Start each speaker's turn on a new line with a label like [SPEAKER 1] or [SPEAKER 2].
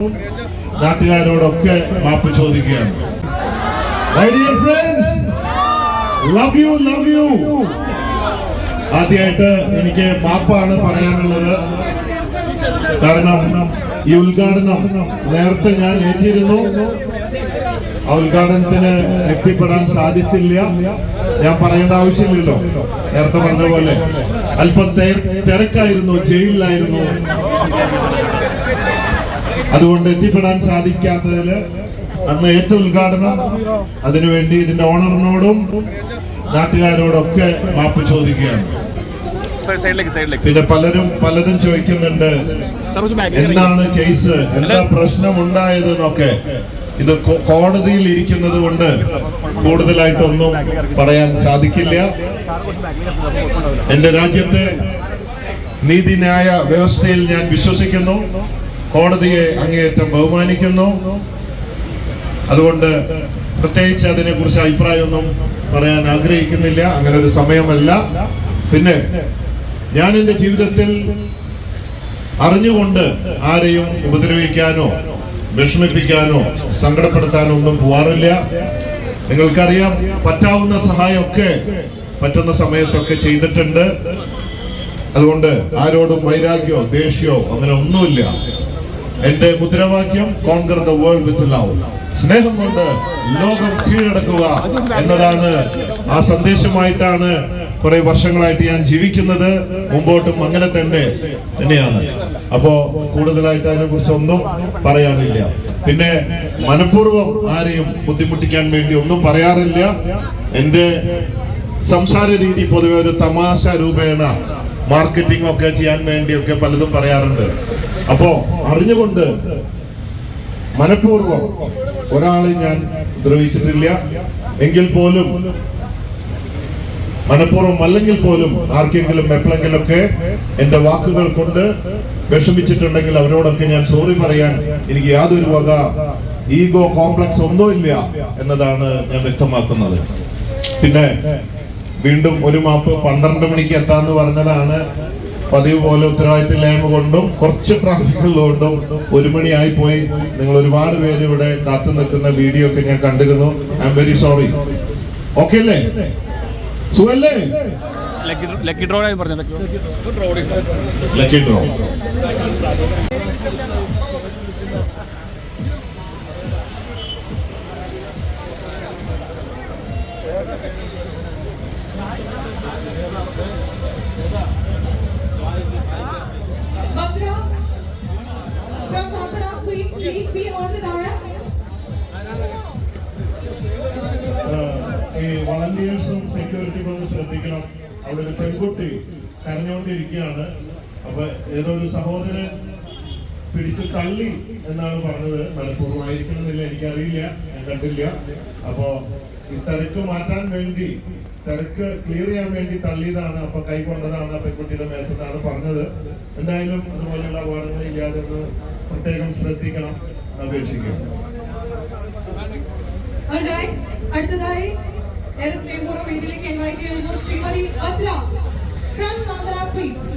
[SPEAKER 1] നാട്ടുകാരോടൊക്കെ മാപ്പ് ചോദിക്കുകയാണ്. My friends love you love you ആദ്യമായിട്ട് എനിക്ക് മാപ്പാണ് പറയാനുള്ളത്. കാരണം ഈ ഉദ്ഘാടനം നേരത്തെ ഞാൻ ഏറ്റിരുന്നു. ആ ഉദ്ഘാടനത്തിന് എത്തിപ്പെടാൻ സാധിച്ചില്ല. ഞാൻ പറയേണ്ട ആവശ്യമില്ലല്ലോ. നേരത്തെ പറഞ്ഞ പോലെ. അല്പം തിരക്കായിരുന്നു ജയിലിലായിരുന്നു. അതുകൊണ്ട് എത്തിപ്പെടാൻ സാധിക്കാത്തതിൽ അന്ന് ഏറ്റ ഉദ്ഘാടനം. അതിനുവേണ്ടി ഇതിന്റെ ഓണറിനോടും നാട്ടുകാരോടൊക്കെ മാപ്പ് ചോദിക്കുകയാണ്. പിന്നെ പലരും പലതും ചോദിക്കുന്നുണ്ട് എന്താണ് കേസ്? എന്താ പ്രശ്നം ഉണ്ടായതെന്നൊക്കെ ഇത് കോടതിയിൽ ഇരിക്കുന്നത് കൊണ്ട് കൂടുതലായിട്ടൊന്നും പറയാൻ സാധിക്കില്ല. എന്റെ രാജ്യത്തെ നീതിന്യായ വ്യവസ്ഥയിൽ ഞാൻ വിശ്വസിക്കുന്നു. കോടതിയെ അങ്ങേയറ്റം ബഹുമാനിക്കുന്നു. അതുകൊണ്ട് പ്രത്യേകിച്ച് അതിനെ കുറിച്ച് അഭിപ്രായമൊന്നും പറയാൻ ആഗ്രഹിക്കുന്നില്ല. അങ്ങനെ ഒരു സമയമല്ല. പിന്നെ ഞാൻ എന്റെ ജീവിതത്തിൽ അറിഞ്ഞുകൊണ്ട് ആരെയും ഉപദ്രവിക്കാനോ വിഷമിപ്പിക്കാനോ സങ്കടപ്പെടുത്താനോ ഒന്നും പോവാറില്ല. നിങ്ങൾക്കറിയാം പറ്റാവുന്ന സഹായമൊക്കെ പറ്റുന്ന സമയത്തൊക്കെ ചെയ്തിട്ടുണ്ട്. അതുകൊണ്ട് ആരോടും വൈരാഗ്യോ ദേഷ്യോ അങ്ങനെ ഒന്നുമില്ല. എന്റെ മുദ്രാവാക്യം conquer the world with love സ്നേഹം കൊണ്ട് ലോകം കീഴടക്കുക എന്നതാണ് ആ സന്ദേശമായിട്ടാണ് കുറെ വർഷങ്ങളായിട്ട് ഞാൻ ജീവിക്കുന്നത്. മുമ്പോട്ടും അങ്ങനെ തന്നെ തന്നെയാണ്. അപ്പോ കൂടുതലായിട്ട് അതിനെ കുറിച്ച് ഒന്നും പറയാറില്ല പിന്നെ മനഃപൂർവം ആരെയും ബുദ്ധിമുട്ടിക്കാൻ വേണ്ടി ഒന്നും പറയാറില്ല. എന്റെ സംസാര രീതി പൊതുവെ ഒരു തമാശ രൂപേണ മാർക്കറ്റിംഗ് ഒക്കെ ചെയ്യാൻ വേണ്ടിയൊക്കെ പലതും പറയാറുണ്ട്. അപ്പോ അറിഞ്ഞുകൊണ്ട് മനഃപൂർവം ഒരാളെ ഞാൻ ദ്രവിച്ചിട്ടില്ല എങ്കിൽ പോലും മനഃപൂർവം അല്ലെങ്കിൽ പോലും ആർക്കെങ്കിലും എപ്പോഴെങ്കിലൊക്കെ എന്റെ വാക്കുകൾ കൊണ്ട് വിഷമിച്ചിട്ടുണ്ടെങ്കിൽ അവരോടൊക്കെ ഞാൻ സോറി പറയാൻ എനിക്ക് യാതൊരു വക ഈഗോ കോംപ്ലക്സ് ഒന്നുമില്ല എന്നതാണ് ഞാൻ വ്യക്തമാക്കുന്നത്. പിന്നെ വീണ്ടും ഒരു മാപ്പ് പന്ത്രണ്ട് മണിക്ക് എത്താന്ന് പറഞ്ഞതാണ്. പതിവ് പോലെ ഉത്തരവാദിത്തമില്ലായ്മ കൊണ്ടും കുറച്ച് ട്രാഫിക് ഉള്ളതുകൊണ്ടും ഒരു മണിയായി പോയി. നിങ്ങൾ ഒരുപാട് പേര് ഇവിടെ കാത്തു നിൽക്കുന്ന വീഡിയോ ഒക്കെ ഞാൻ കണ്ടിരുന്നു. I'm very sorry okay അല്ലേ? സുഖല്ലേ?
[SPEAKER 2] ലക്കി ഡ്രോ ലക്കി ഡ്രോ
[SPEAKER 1] ഈ വളണ്ടിയേഴ്സും സെക്യൂരിറ്റി ഒന്ന് ശ്രദ്ധിക്കണം. അവിടെ ഒരു പെൺകുട്ടി കരഞ്ഞുകൊണ്ടിരിക്കുകയാണ്. അപ്പൊ ഏതോ ഒരു സഹോദരൻ പിടിച്ച് തള്ളി എന്നാണ് പറഞ്ഞത്. മനഃപൂർവമായിരിക്കണമെന്നില്ല എനിക്കറിയില്ല. ഞാൻ കണ്ടില്ല. അപ്പോ ഈ തിരക്ക് മാറ്റാൻ വേണ്ടി തിരക്ക് ക്ലിയർ ചെയ്യാൻ വേണ്ടി തള്ളിയതാണ്. അപ്പൊ കൈ കൊണ്ടതാണ് ആ പെൺകുട്ടിയുടെ മേത്തെന്നാണ് പറഞ്ഞത്. എന്തായാലും അതുപോലെയുള്ള അപകടങ്ങൾ ഇല്ലാതെ ഒന്ന് പ്രത്യേകം ശ്രദ്ധിക്കണം.
[SPEAKER 3] അപേക്ഷിക്കും. അടുത്തതായി എസ് പൂർവ വേദിയിലേക്ക് ഇൻവൈറ്റ് ചെയ്യുന്നു ശ്രീമതി ഭദ്ര ഫ്രം നന്ദന സ്വീറ്റ്സ്